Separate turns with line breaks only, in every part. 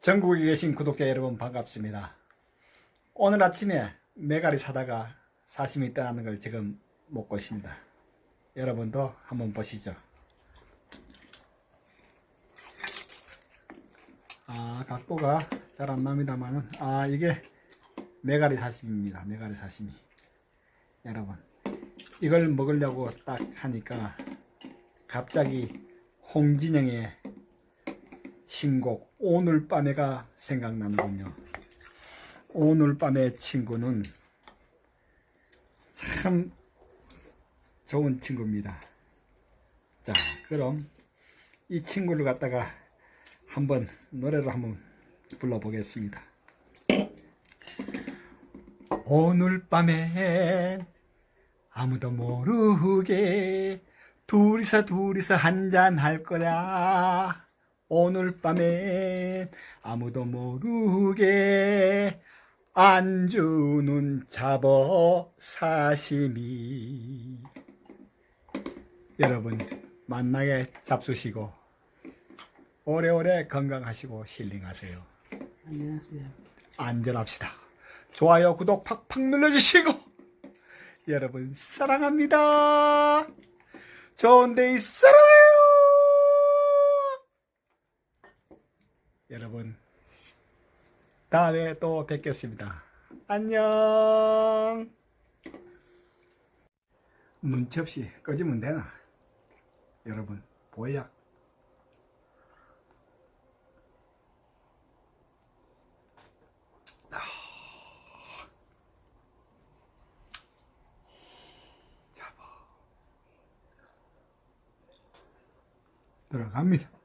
전국에 계신 구독자 여러분 반갑습니다. 오늘 아침에 메가리 사다가 사심이 떠나는 걸 지금 먹고 있습니다. 여러분도 한번 보시죠. 아, 각도가 잘 안 납니다만은, 아, 이게 메가리 사심입니다. 메가리 사심이. 여러분, 이걸 먹으려고 딱 하니까 갑자기 홍진영의 신곡 오늘 밤에가 생각나는군요. 오늘 밤의 친구는 참 좋은 친구입니다. 자, 그럼 이 친구를 갖다가 한번 노래로 한번 불러보겠습니다. 오늘 밤엔 아무도 모르게 둘이서 둘이서 한잔 할 거야. 오늘 밤엔 아무도 모르게 안주는 잡어 사시미. 여러분 만나게 잡수시고 오래오래 건강하시고 힐링하세요.
안녕하세요.
안전합시다. 좋아요, 구독 팍팍 눌러주시고 여러분 사랑합니다. 좋은 데이 사랑해요. 여러분 다음에 또 뵙겠습니다. 안녕. 없이 꺼지면 되나? 여러분 보약 잡아 들어갑니다.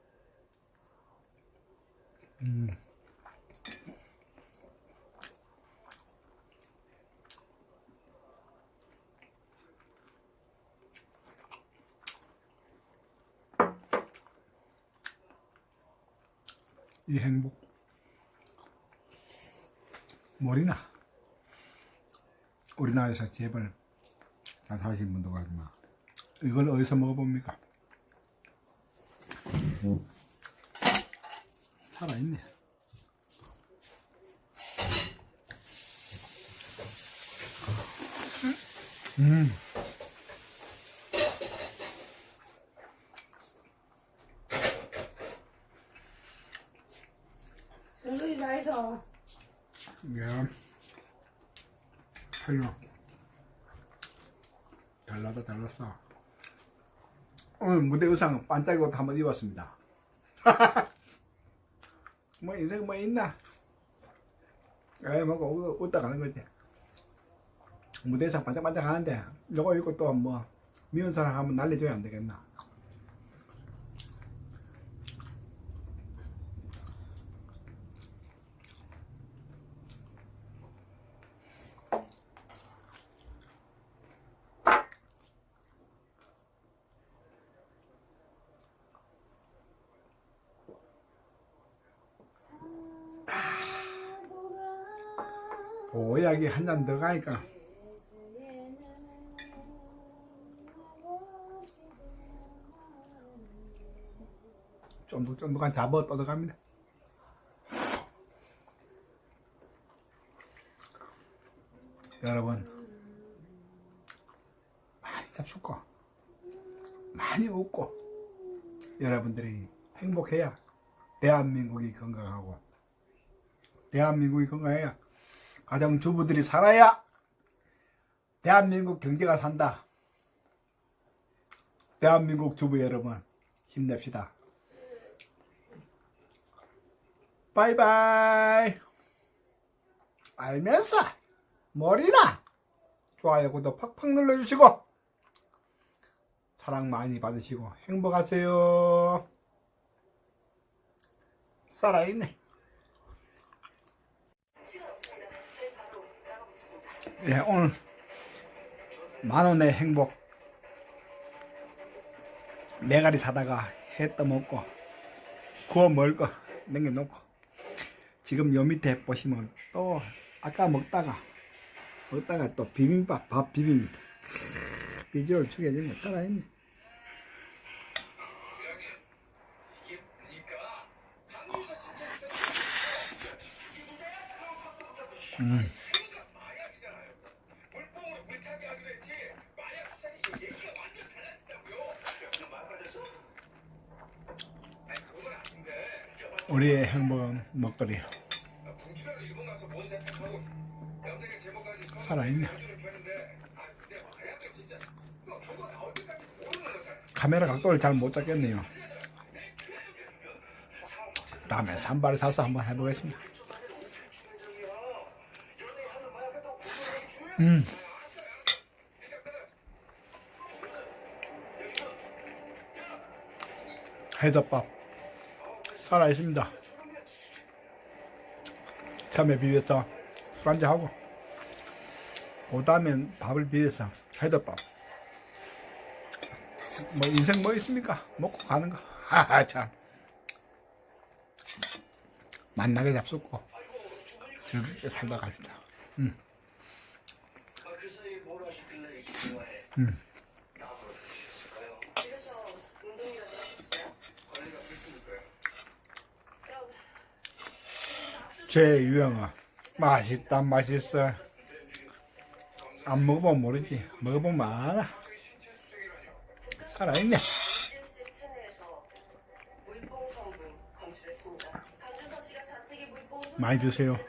이 행복 머리나 우리나라에서 제발 잘 사신 분도 가지만 이걸 어디서 먹어봅니까? 살아있네. 음.
해서
예. 틀려. 달라다 달랐어. 오늘 무대 의상 반짝이 옷 한번 입었습니다. 뭐 인생 뭐 있나? 에 뭐고 웃- 웃다 가는 거지. 무대 의상 반짝반짝 하는데 요거 입고 또 뭐 미운 사람 한번 날려줘야 안 되겠나? 보약이 한 잔 들어가니까 쫀득쫀득한 잡어 떠들어갑니다. 여러분 많이 잡수고 많이 웃고 여러분들이 행복해야 대한민국이 건강하고 대한민국이 건강해야 가정 주부들이 살아야 대한민국 경제가 산다. 대한민국 주부 여러분 힘냅시다. 바이바이. 알면서 머리나 좋아요 구독 팍팍 눌러주시고 사랑 많이 받으시고 행복하세요. 살아있네. 예, 오늘 만 원의 행복 메가리 사다가 해 떠먹고 구워 먹을 거 남겨놓고 지금 요 밑에 보시면 또 아까 먹다가 먹다가 또 비빔밥 밥 비빔니다. 크으, 비주얼 죽여지네. 살아있네. 음. 우리의 행복은 먹거리. 살아있네. 카메라 각도를 잘 못 잡겠네요. 다음에 산발을 사서 한번 해보겠습니다. 음. 해덮밥 살아 있습니다. 처음에 비벼서 술한잔하고 그 다음엔 밥을 비벼서 해덮밥. 뭐 인생 뭐 있습니까? 먹고 가는 거. 하하 참. 만나게 잡숫고 즐겁게 살다 갑니다. 음. 음.
나보러 주셨을까요?
집에서 운동이라도 하셨어요?
관리가 됐으니까요.
그럼
제 유형은 맛있다 맛있어. 안 먹어보면 모르지. 먹어보면 알아. 살아있네. 많이 드세요.